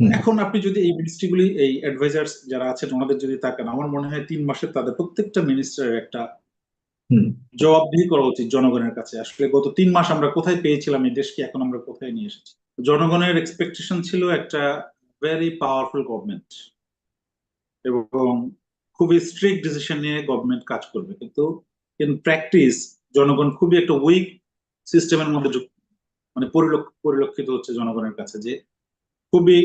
এখন আপনি যদি এই মিনিস্ট্রিগুলি এই অ্যাডভাইজার্স যারা আছেন ওনাদের যদি তাকান আমার মনে হয় তিন মাসে তাদের প্রত্যেকটা মিনিস্টারের একটা জবাবদিহি করা উচিত জনগণের কাছে। আসলে গত তিন মাস আমরা কোথায় পেয়েছিলাম এই দেশকে এখন আমরা কোথায় নিয়ে এসেছি? জনগণের এক্সপেকটেশন ছিল একটা ভেরি পাওয়ারফুল গভর্নমেন্ট এবং খুবই স্ট্রিক্ট ডিসিশন নিয়ে গভর্নমেন্ট কাজ করবে। কিন্তু ইন প্র্যাকটিস জনগণ খুবই একটা উইক সিস্টেমের মধ্যে মানে পরিলক্ষিত হচ্ছে জনগণের কাছে যে খুবই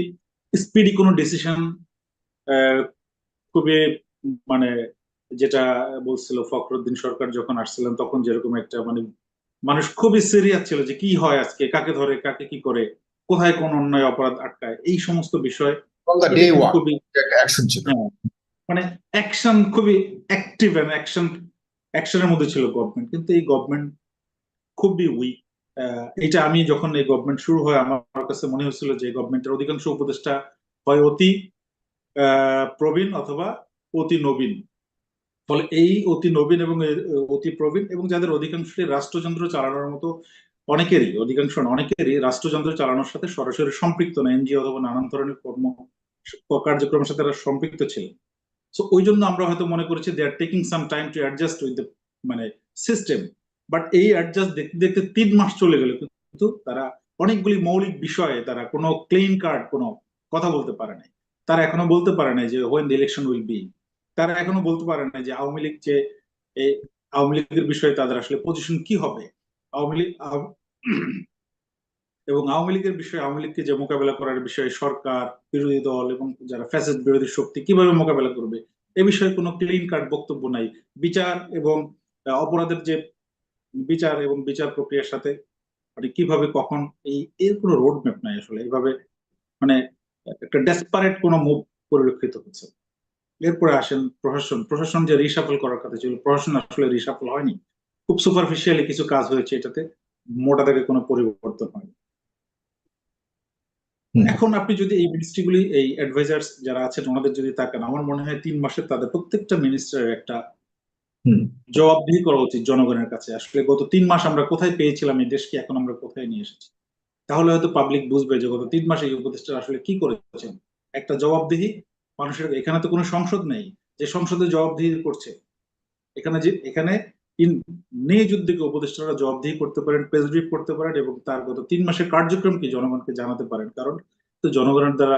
স্পিডি কোনো ডিসিশন খুবই মানে যেটা বলছিল ফখরুদ্দিন সরকার যখন আসছিলেন তখন যেরকম একটা মানে মানুষ খুবই সিরিয়াস ছিল যে কি হয় আজকে কাকে ধরে কাকে কি করে কোথায় কোন অন্যায় অপরাধ আটকায় এই সমস্ত বিষয় খুবই অ্যাকশন মানে অ্যাকশন খুবই অ্যাক্টিভ অ্যাকশন অ্যাকশনের মধ্যে ছিল গভর্নমেন্ট কিন্তু এই গভর্নমেন্ট খুবই উইক এটা আমি যখন এই গভর্নমেন্ট শুরু হয়, আমার কাছে মনে হয়েছিল যে গভর্নমেন্টের অধিকাংশ উপদেষ্টা হয় অতি প্রবীণ অথবা অতি নবীন। ফলে এই অতি নবীন এবং অতি প্রবীণ এবং যাদের অধিকাংশই রাষ্ট্রযন্ত্র চালানোর মতো অনেকেরই, অধিকাংশ অনেকেরই রাষ্ট্রযন্ত্র চালানোর সাথে সরাসরি সম্পৃক্ত না এনজিও অথবা নানান ধরনের কর্ম কার্যক্রমের সাথে তারা সম্পৃক্ত ছিলেন সো ওই জন্য আমরা হয়তো মনে করেছি they are taking some time to adjust with মানে সিস্টেম বাট এই অ্যাডজাস্ট দেখতে দেখতে তিন মাস চলে গেল, কিন্তু তারা অনেকগুলি মৌলিক বিষয়ে তারা কোনো ক্লিন কার্ড কোনো কথা বলতে পারে নাই। তারা এখনও বলতে পারে নাই যে হোয়েন ইলেকশন উইল বি তারা এখনও বলতে পারে না যে আওয়ামী লীগ যে এই আওয়ামী লীগের বিষয়ে তাদের আসলে পজিশন কি হবে। আওয়ামী লীগ এবং আওয়ামী লীগের বিষয়ে, আওয়ামী লীগকে যে মোকাবেলা করার বিষয়ে সরকার, বিরোধী দল এবং যারা ফ্যাসিস্ট বিরোধী শক্তি কীভাবে মোকাবেলা করবে, এ বিষয়ে কোনো ক্লিন কাট বক্তব্য নাই। বিচার এবং অপরাধের যে বিচার এবং বিচার প্রক্রিয়ার সাথে মানে কীভাবে কখন এই এর কোনো রোড ম্যাপ নাই আসলে। এইভাবে মানে একটা ডেসপারেট কোনো মুভ পরিলক্ষিত হচ্ছে। এরপরে আসেন প্রশাসন। প্রশাসন যে রিসাফল করার কথা ছিল প্রশাসন আসলে রিসাফল হয়নি। খুব সুপারফিশিয়ালি কিছু কাজ হয়েছে এটাতে মোটা থেকে কোনো পরিবর্তন হয়নি। এখন আপনি যদি এই মিনিস্ট্রিগুলি এই অ্যাডভাইজার্স যারা আছেন ওনাদের যদি তাকান আমার মনে হয় তিন মাসে তাদের প্রত্যেকটা মিনিস্টারের একটা জবাবদিহি করা উচিত জনগণের কাছে। আসলে গত তিন মাস আমরা কোথায় পেয়েছিলাম, এই দেশকে এখন আমরা কোথায় নিয়ে এসেছি? তাহলে হয়তো পাবলিক বুঝবে যে গত তিন মাসে এই উপদেষ্টা আসলে কি করেছেন। একটা জবাবদিহি, মানুষের এখানে তো কোনো সংসদ নেই, যে সংসদে জবাবদিহি করছে। এখানে যে, এখানে নিজ উদ্যোগে উপদেষ্টারা জবাবদিহি করতে পারেন প্রেস ব্রিফ করতে পারেন এবং তার গত তিন মাসের কার্যক্রম কি জনগণকে জানাতে পারেন। কারণ তো জনগণের দ্বারা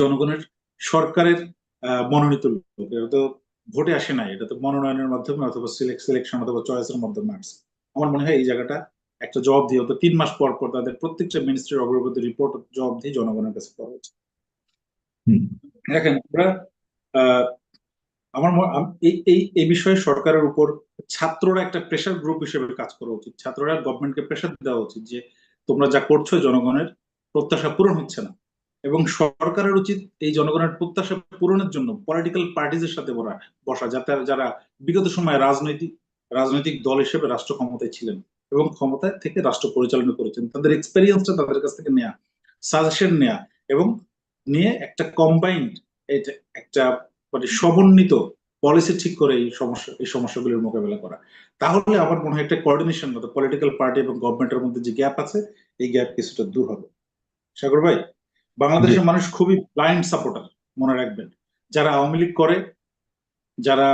জনগণের সরকারের মনোনীত লোক তো ভোটে আসে নাই এটা তো মনোনয়নের মাধ্যমে অথবা সিলেকশন অথবা চয়েসের মাধ্যমে আসছে আমার মনে হয় এই জায়গাটা একটা জবাব দিয়ে হতো তিন মাস পর পর তাদের প্রত্যেকটা মিনিস্ট্রির অগ্রগতি রিপোর্ট জবাব দিয়ে জনগণের কাছে পাওয়া উচিত দেখেন আমরা আমার এই এই বিষয়ে সরকারের উপর ছাত্ররা একটা প্রেশার গ্রুপ হিসেবে কাজ করা উচিত। ছাত্ররা গভর্নমেন্টকে প্রেশার দেওয়া উচিত যে তোমরা যা করছ জনগণের প্রত্যাশা পূরণ হচ্ছে না। এবং সরকারের উচিত এই জনগণের প্রত্যাশা পূরণের জন্য পলিটিক্যাল পার্টিজের সাথে বসা, যাতে যারা বিগত সময়ে রাজনৈতিক রাজনৈতিক দল হিসেবে রাষ্ট্র ক্ষমতায় ছিলেন এবং ক্ষমতায় থেকে রাষ্ট্র পরিচালনা করেছেন, তাদের এক্সপেরিয়েন্সটা তাদের কাছ থেকে নেওয়া সাজেশন নেওয়া এবং নিয়ে একটা কম্বাইন্ড একটা মানে সমন্বিত পলিসি ঠিক করে এই সমস্যা, এই সমস্যাগুলির মোকাবেলা করা। তাহলে আমার মনে হয় একটা কোঅর্ডিনেশন মতো পলিটিক্যাল পার্টি এবং গভর্নমেন্টের মধ্যে যে গ্যাপ আছে, এই গ্যাপ কিছুটা দূর হবে। সাগর ভাই? বাংলাদেশের মানুষ খুবই ব্লাইন্ড সাপোর্টার মনে রাখবেন। যারা আওয়ামী লীগ করে যারা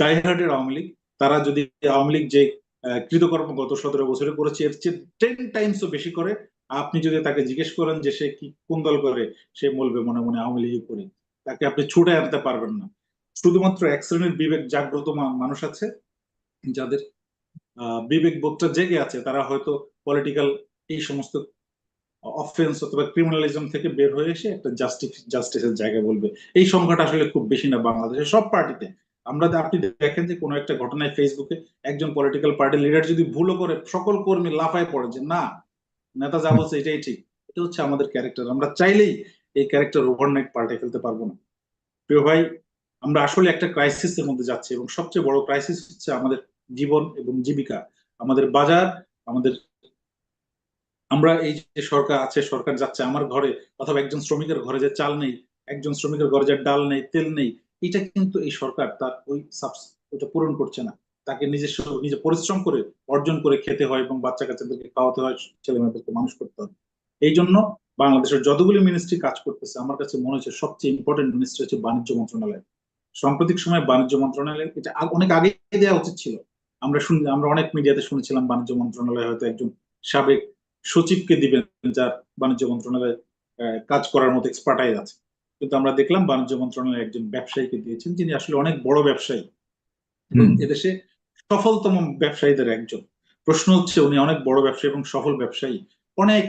ডাইহার্ডের আওয়ামী লীগ তারা যদি আওয়ামী লীগ যে কৃতকর্ম গত সতেরো বছরে করেছে এর চেয়ে টেন টাইমসও বেশি করে আপনি যদি তাকে জিজ্ঞেস করেন যে সে কি কোন দল করে সে বলবে মনে মনে আওয়ামী লীগ করি তাকে আপনি ছুটে আনতে পারবেন না। শুধুমাত্র এক শ্রেণির বিবেক জাগ্রত মানুষ আছে যাদের আহ, বিবেক বোধটা জেগে আছে তারা হয়তো পলিটিক্যাল এই সমস্ত অফেন্স অথবা ক্রিমিনালিজম থেকে বের হয়ে এসে একটা জাস্টিস জাস্টিসের জায়গায় বলবে। এই সংখ্যাটা আসলে খুব বেশি না বাংলাদেশে সব পার্টিতে আমরা আপনি দেখেন যে কোনো একটা ঘটনায় ফেসবুকে একজন পলিটিক্যাল পার্টির লিডার যদি ভুলও করে, সকল কর্মী লাফায় পড়ে যে, না, নেতা যা বলছে এটাই ঠিক। এটা হচ্ছে আমাদের ক্যারেক্টার আমরা চাইলেই এই ক্যারেক্টার ওভারনাইট পাল্টে ফেলতে পারব না। প্রিয় ভাই, আমরা আসলে একটা ক্রাইসিসের মধ্যে যাচ্ছি এবং সবচেয়ে বড় ক্রাইসিস হচ্ছে আমাদের জীবন এবং জীবিকা। আমাদের বাজার, আমাদের আমরা এই যে সরকার আছে, সরকার যাচ্ছে আমার ঘরে অথবা একজন শ্রমিকের ঘরে যে চাল নেই, একজন শ্রমিকের ঘরে যে ডাল নেই, তেল নেই, এটা কিন্তু এই সরকার তার ওই ওটা পূরণ করছে না। তাকে নিজস্ব নিজে পরিশ্রম করে অর্জন করে খেতে হয় এবং বাচ্চা কাচ্চাদেরকে খাওয়াতে হয় ছেলে মেয়েদেরকে মানুষ করতে হয়। এই জন্য বাংলাদেশের যতগুলি মিনিস্ট্রি কাজ করতেছে, আমার কাছে মনে হচ্ছে সবচেয়ে ইম্পর্টেন্ট মিনিস্ট্রি হচ্ছে বাণিজ্য মন্ত্রণালয়। সাম্প্রতিক সময় বাণিজ্য মন্ত্রণালয় এটা অনেক আগে দেওয়া উচিত ছিল। আমরা শুন আমরা অনেক মিডিয়াতে শুনেছিলাম বাণিজ্য মন্ত্রণালয় হয়তো একজন সাবেক সচিবকে দিবেন যার বাণিজ্য মন্ত্রণালয়ে কাজ করার মতো এক্সপার্টাইজ আছে। কিন্তু আমরা দেখলাম বাণিজ্য মন্ত্রণালয় একজন ব্যবসায়ীকে দিয়েছেন যিনি আসলে অনেক বড় ব্যবসায়ী। এদেশে সফলতম ব্যবসায়ীদের একজন। প্রশ্ন হচ্ছে উনি অনেক বড় ব্যবসায়ী এবং সফল ব্যবসায়ী। অনেক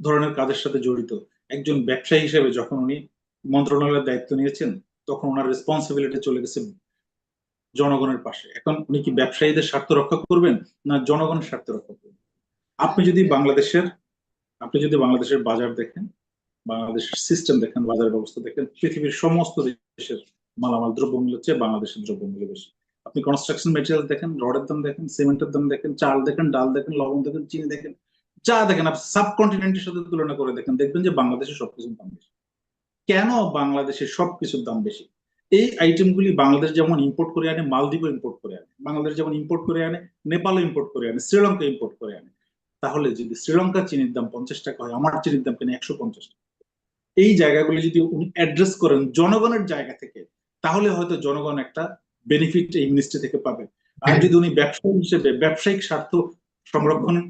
ধরনের কাজের সাথে জড়িত। একজন ব্যবসায়ী হিসেবে যখন উনি মন্ত্রণালয়ের দায়িত্ব নিয়েছেন তখন ওনার রেসপন্সিবিলিটি চলে গেছে জনগণের পাশে। এখন উনি কি ব্যবসায়ীদের স্বার্থ রক্ষা করবেন না জনগণের স্বার্থ রক্ষা করবেন? আপনি যদি বাংলাদেশের, আপনি যদি বাংলাদেশের বাজার দেখেন, বাংলাদেশের সিস্টেম দেখেন বাজার ব্যবস্থা দেখেন, পৃথিবীর সমস্ত দেশের মালামাল দ্রব্যমূল্যের চেয়ে বাংলাদেশের দ্রব্যমূল্য বেশি। আপনি কনস্ট্রাকশন মেটেরিয়াল দেখেন, রডের দাম দেখেন, সিমেন্টের দাম দেখেন, চাল দেখেন, ডাল দেখেন, লবণ দেখেন, চিনি দেখেন, যা দেখেন, আপনি সাবকন্টিনেন্টের সাথে তুলনা করে দেখেন, দেখবেন যে বাংলাদেশের সবকিছুর দাম বেশি। কেন বাংলাদেশের সবকিছুর দাম বেশি? এই আইটেমগুলি বাংলাদেশ যেমন ইম্পোর্ট করে আনে মালদ্বীপও ইম্পোর্ট করে আনে, বাংলাদেশ যেমন ইম্পোর্ট করে আনে নেপালও ইম্পোর্ট করে আনে শ্রীলঙ্কা ইম্পোর্ট করে আনে। তাহলে যদি শ্রীলঙ্কার চিনির দাম পঞ্চাশ টাকা হয় আমার চিনির দাম কেন একশো পঞ্চাশ টাকা? এই জায়গাগুলি যদি উনি অ্যাড্রেস করেন জনগণের জায়গা থেকে তাহলে হয়তো জনগণ একটা বেনিফিট এই মিনিস্ট্রি থেকে পাবে। আর যদি উনি ব্যবসায়ী হিসেবে ব্যবসায়িক স্বার্থ সংরক্ষণের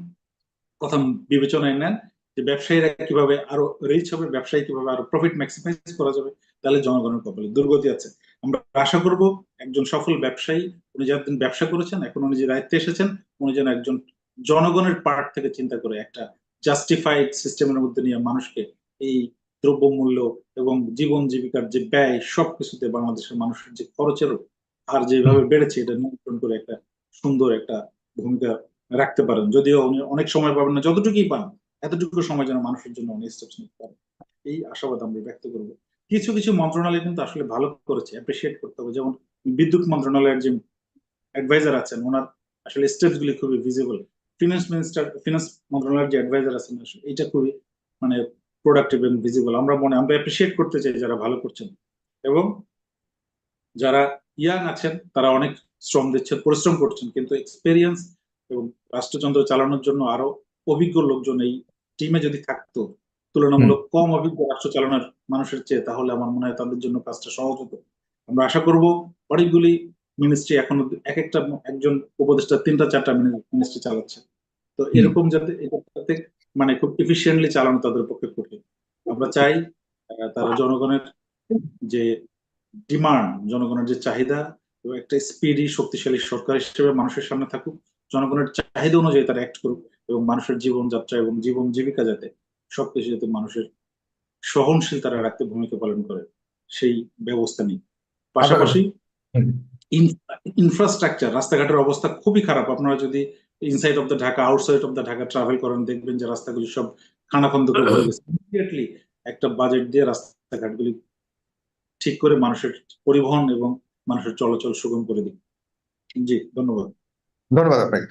কথা বিবেচনায় নেন যে ব্যবসায়ীরা কীভাবে আরও রিচ হবে ব্যবসায়ী কীভাবে আরও প্রফিট ম্যাক্সিমাইজ করা যাবে তাহলে জনগণের কপালে দুর্গতি আছে। আমরা আশা করব একজন সফল ব্যবসায়ী উনি যতদিন ব্যবসা করেছেন এখন উনি যে দায়িত্বে এসেছেন উনি যেন একজন জনগণের পার্ট থেকে চিন্তা করে একটা জাস্টিফাইড সিস্টেমের মধ্যে নিয়ে মানুষকে এই দ্রব্যমূল্য এবং জীবন জীবিকার যে ব্যয় সবকিছুতে বাংলাদেশের মানুষের যে খরচের আর যেভাবে বেড়েছে এটা নিয়ন্ত্রণ করে একটা সুন্দর একটা ভূমিকা রাখতে পারেন। যদিও উনি অনেক সময় পাবেন না যতটুকুই পান এতটুকু সময় যেন মানুষের জন্য উনি স্টেপস নিতে পারেন। এই আশাবাদ আমরা ব্যক্ত করব। কিছু কিছু মন্ত্রণালয় কিন্তু আসলে ভালো করেছে অ্যাপ্রিসিয়েট করতে হবে। যেমন বিদ্যুৎ মন্ত্রণালয়ের যে অ্যাডভাইজার আছেন ওনার আসলে স্টেপস গুলি খুবই ভিজিবল ফিনান্স মিনিস্টার ফিনান্স মন্ত্রণালয়ের যে অ্যাডভাইজার আছেন এটা খুবই মানে প্রোডাক্টিভ এবং ভিজিবল আমরা মনে আমরা অ্যাপ্রিসিয়েট করতে চাই যারা ভালো করছেন। এবং যারা ইয়াং আছেন তারা অনেক শ্রম দিচ্ছেন পরিশ্রম করছেন কিন্তু এক্সপেরিয়েন্স এবং রাষ্ট্রযন্ত্র চালানোর জন্য আরও অভিজ্ঞ লোকজন এই টিমে যদি থাকতো তুলনামূলক কম অভিজ্ঞ রাষ্ট্র চালানোর মানুষের চেয়ে তাহলে আমার মনে হয় তাদের জন্য কাজটা সহজ হতো। আমরা আশা করব অনেকগুলি মিনিস্ট্রি এখন এক একটা একজন উপদেষ্টা তিনটা চারটা মিনিস্ট্রি চালাচ্ছে। তো এরকম যাতে এটা যাতে মানে খুব এফিসিয়েন্টলি চালানো তাদের পক্ষে কঠিন। আমরা চাই তারা জনগণের যে ডিমান্ড জনগণের যে চাহিদা এবং একটা স্পিডি শক্তিশালী সরকার হিসেবে মানুষের সামনে থাকুক জনগণের চাহিদা অনুযায়ী তারা অ্যাক্ট করুক এবং মানুষের জীবনযাত্রা এবং জীবন জীবিকা যাতে সবকিছু যাতে মানুষের সহনশীল তারা রাখতে ভূমিকা পালন করে সেই ব্যবস্থা নেই পাশাপাশি। ইনফ্রাস্ট্রাকচার রাস্তাঘাটের অবস্থা খুবই খারাপ। আপনারা যদি inside of the Dhaka outside of the Dhaka travel করেন, দেখবেন যে রাস্তাগুলি সব খানাখন্দ হয়ে ইমিডিয়েটলি একটা বাজেট দিয়ে রাস্তাঘাটগুলি ঠিক করে মানুষের পরিবহন এবং মানুষের চলাচল সুগম করে দিন। জি, ধন্যবাদ। ধন্যবাদ আপনাকে।